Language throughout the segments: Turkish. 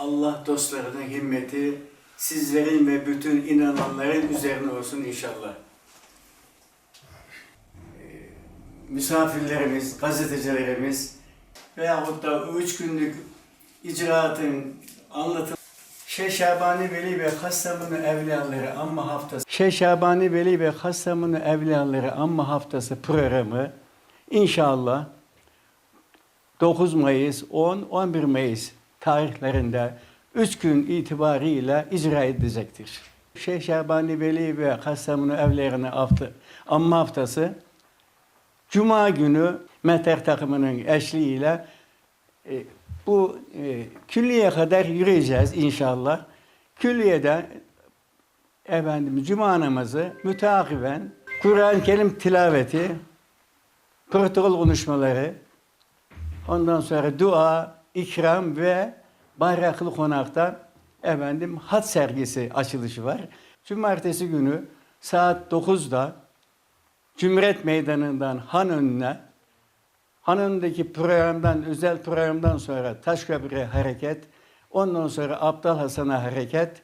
Allah dostlarının himmeti sizlerin ve bütün inananların üzerine olsun inşallah. Ee, Misafirlerimiz, gazetecilerimiz veyahut da üç günlük icraatın anlatım Şeyh Şabani Veli ve Kastamonu Evliyaları Amma Haftası Şeyh Şabani Veli ve Kastamonu Evliyaları Amma Haftası programı inşallah 9 Mayıs, 10, 11 Mayıs tarihlerinde 3 gün itibariyle icra edilecektir. Şeyh Şabani Veli ve Kastamonu Evliyaları hafta, Amma Haftası Cuma günü Meter takımının eşliğiyle e, bu e, külliyeye kadar yürüyeceğiz inşallah. Külliyede efendim cuma namazı müteakiben Kur'an-ı Kerim tilaveti, protokol konuşmaları, ondan sonra dua, ikram ve bayraklı konakta efendim hat sergisi açılışı var. Cumartesi günü saat 9'da Cumhuriyet Meydanı'ndan Han önüne Han önündeki programdan, özel programdan sonra Taşköprü'ye hareket, ondan sonra Abdal Hasan'a hareket,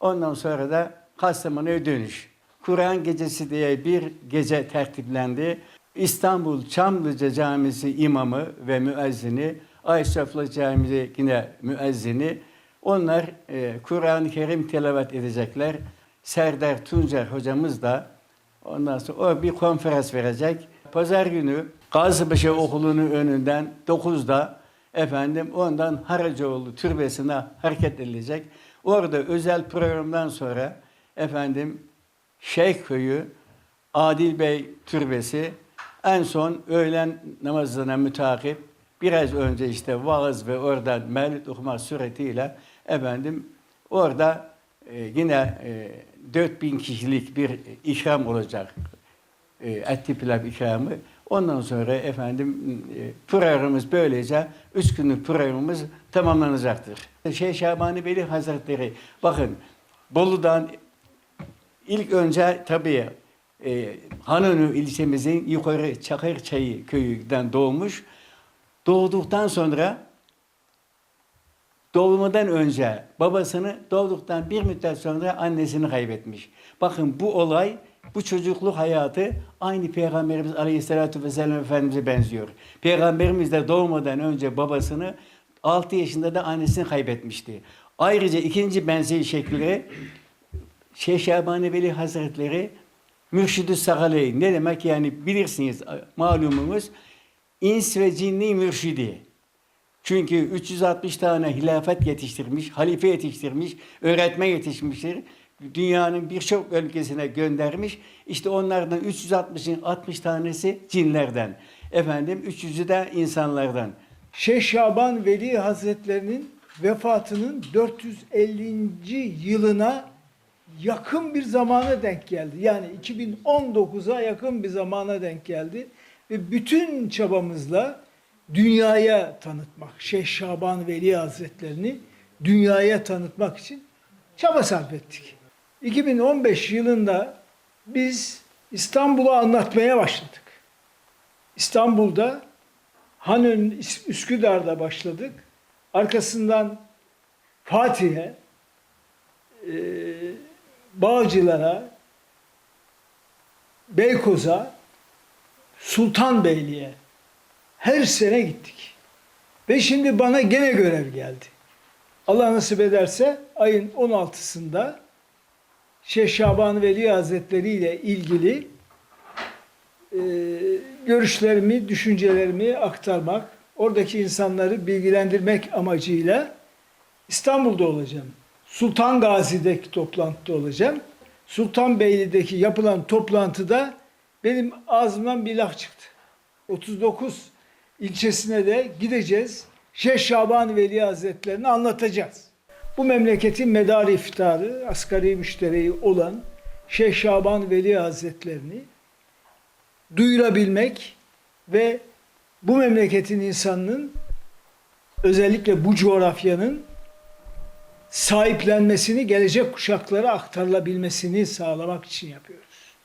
ondan sonra da Kastamonu'ya dönüş. Kur'an Gecesi diye bir gece tertiplendi. İstanbul Çamlıca Camisi imamı ve müezzini, Ayşaflı Camisi yine müezzini, onlar e, Kur'an-ı Kerim tilavet edecekler. Serdar Tuncer hocamız da ondan sonra o bir konferans verecek. Pazar günü Gazipaşa Okulu'nun önünden 9'da efendim ondan Haracoğlu Türbesi'ne hareket edilecek. Orada özel programdan sonra efendim Şeyhköy'ü, Adil Bey Türbesi en son öğlen namazına mütakip biraz önce işte vaaz ve oradan mevlid okuma suretiyle efendim orada e, yine e, 4000 kişilik bir ikram olacak. E, etli pilav ikramı. Ondan sonra efendim e, programımız böylece üç günlük programımız tamamlanacaktır. Şeyh Şabani Veli Hazretleri bakın Bolu'dan ilk önce tabii e, Hanönü ilçemizin yukarı Çakırçayı köyünden doğmuş. Doğduktan sonra doğumundan önce babasını doğduktan bir müddet sonra annesini kaybetmiş. Bakın bu olay bu çocukluk hayatı aynı Peygamberimiz Aleyhisselatü Vesselam Efendimiz'e benziyor. Peygamberimiz de doğmadan önce babasını 6 yaşında da annesini kaybetmişti. Ayrıca ikinci benzeyi şekli Şeyh Şabani Veli Hazretleri Mürşid-i Sakaleyn ne demek yani bilirsiniz malumunuz ins ve cinni mürşidi. Çünkü 360 tane hilafet yetiştirmiş, halife yetiştirmiş, öğretmen yetişmiştir. Dünyanın birçok ülkesine göndermiş. İşte onlardan 360'ın 60 tanesi cinlerden. Efendim 300'ü de insanlardan. Şeyh Şaban Veli Hazretlerinin vefatının 450. yılına yakın bir zamana denk geldi. Yani 2019'a yakın bir zamana denk geldi. Ve bütün çabamızla dünyaya tanıtmak, Şeyh Şaban Veli Hazretlerini dünyaya tanıtmak için çaba sarf ettik. 2015 yılında biz İstanbul'u anlatmaya başladık. İstanbul'da Hanön Üsküdar'da başladık. Arkasından Fatih'e, e, Bağcılar'a, Beykoz'a, Sultanbeyli'ye her sene gittik. Ve şimdi bana gene görev geldi. Allah nasip ederse ayın 16'sında Şeyh Şaban Veli Hazretleri ile ilgili e, görüşlerimi, düşüncelerimi aktarmak, oradaki insanları bilgilendirmek amacıyla İstanbul'da olacağım. Sultan Gazi'deki toplantıda olacağım. Sultanbeyli'deki yapılan toplantıda benim ağzımdan bir laf çıktı. 39 ilçesine de gideceğiz. Şeyh Şaban Veli Hazretlerini anlatacağız. Bu memleketin medarı iftarı, asgari müştereği olan Şeyh Şaban Veli Hazretlerini duyurabilmek ve bu memleketin insanının özellikle bu coğrafyanın sahiplenmesini, gelecek kuşaklara aktarılabilmesini sağlamak için yapıyoruz.